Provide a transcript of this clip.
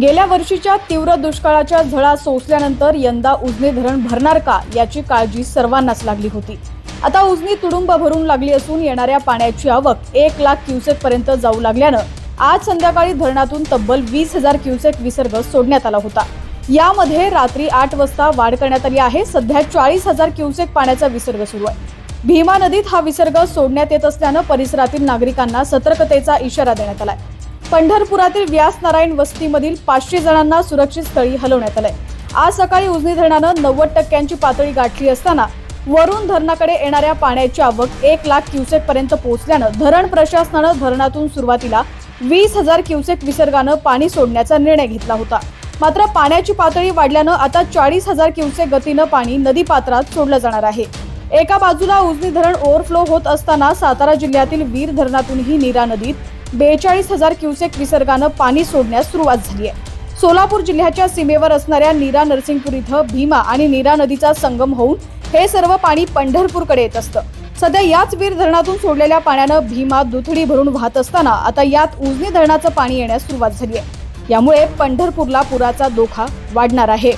गेल्या वर्षीच्या तीव्र दुष्काळाच्या झळा सोसल्यानंतर यंदा उजनी धरण भरणार का याची काळजी सर्वांनाच लागली होती. आता उजनी तुडुंब भरून लागली असून येणाऱ्या पाण्याची आवक एक लाख क्युसेक पर्यंत जाऊ लागल्यानं आज संध्याकाळी धरणातून तब्बल वीस हजार क्युसेक विसर्ग सोडण्यात आला होता. यामध्ये रात्री आठ वाजता वाढ करण्यात आली आहे. सध्या चाळीस हजार क्युसेक पाण्याचा विसर्ग सुरू आहे. भीमा नदीत हा विसर्ग सोडण्यात येत असल्यानं परिसरातील नागरिकांना सतर्कतेचा इशारा देण्यात आला आहे पंढरपुरातील व्यास नारायण वस्तीमधील पाचशे जणांना सुरक्षित स्थळी हलवण्यात आलंय. आज सकाळी उजनी धरणानं नव्वद टक्क्यांची पातळी गाठली असताना वरून धरणाकडे येणाऱ्या पाण्याची आवक एक लाख क्युसेक पर्यंत पोहोचल्यानं धरण प्रशासनानं धरणातून सुरुवातीला वीस हजार क्युसेक विसर्गानं पाणी सोडण्याचा निर्णय घेतला होता. मात्र पाण्याची पातळी वाढल्यानं आता चाळीस हजार क्युसेक गतीनं पाणी नदीपात्रात सोडलं जाणार आहे. एका बाजूला उजनी धरण ओव्हरफ्लो होत असताना सातारा जिल्ह्यातील वीर धरणातूनही नीरा नदीत बेचाळीस हजार क्युसेक विसर्गानं पाणी सोडण्यास सुरुवात झाली आहे. सोलापूर जिल्ह्याच्या सीमेवर असणाऱ्या नीरा नरसिंगपूर इथं भीमा आणि नीरा नदीचा संगम होऊन हे सर्व पाणी पंढरपूरकडे येत असतं. सध्या याच वीर धरणातून सोडलेल्या पाण्यानं भीमा दुथडी भरून वाहत असताना आता यात उजनी धरणाचं पाणी येण्यास सुरुवात झाली आहे. यामुळे पंढरपूरला पुराचा धोका वाढणार आहे.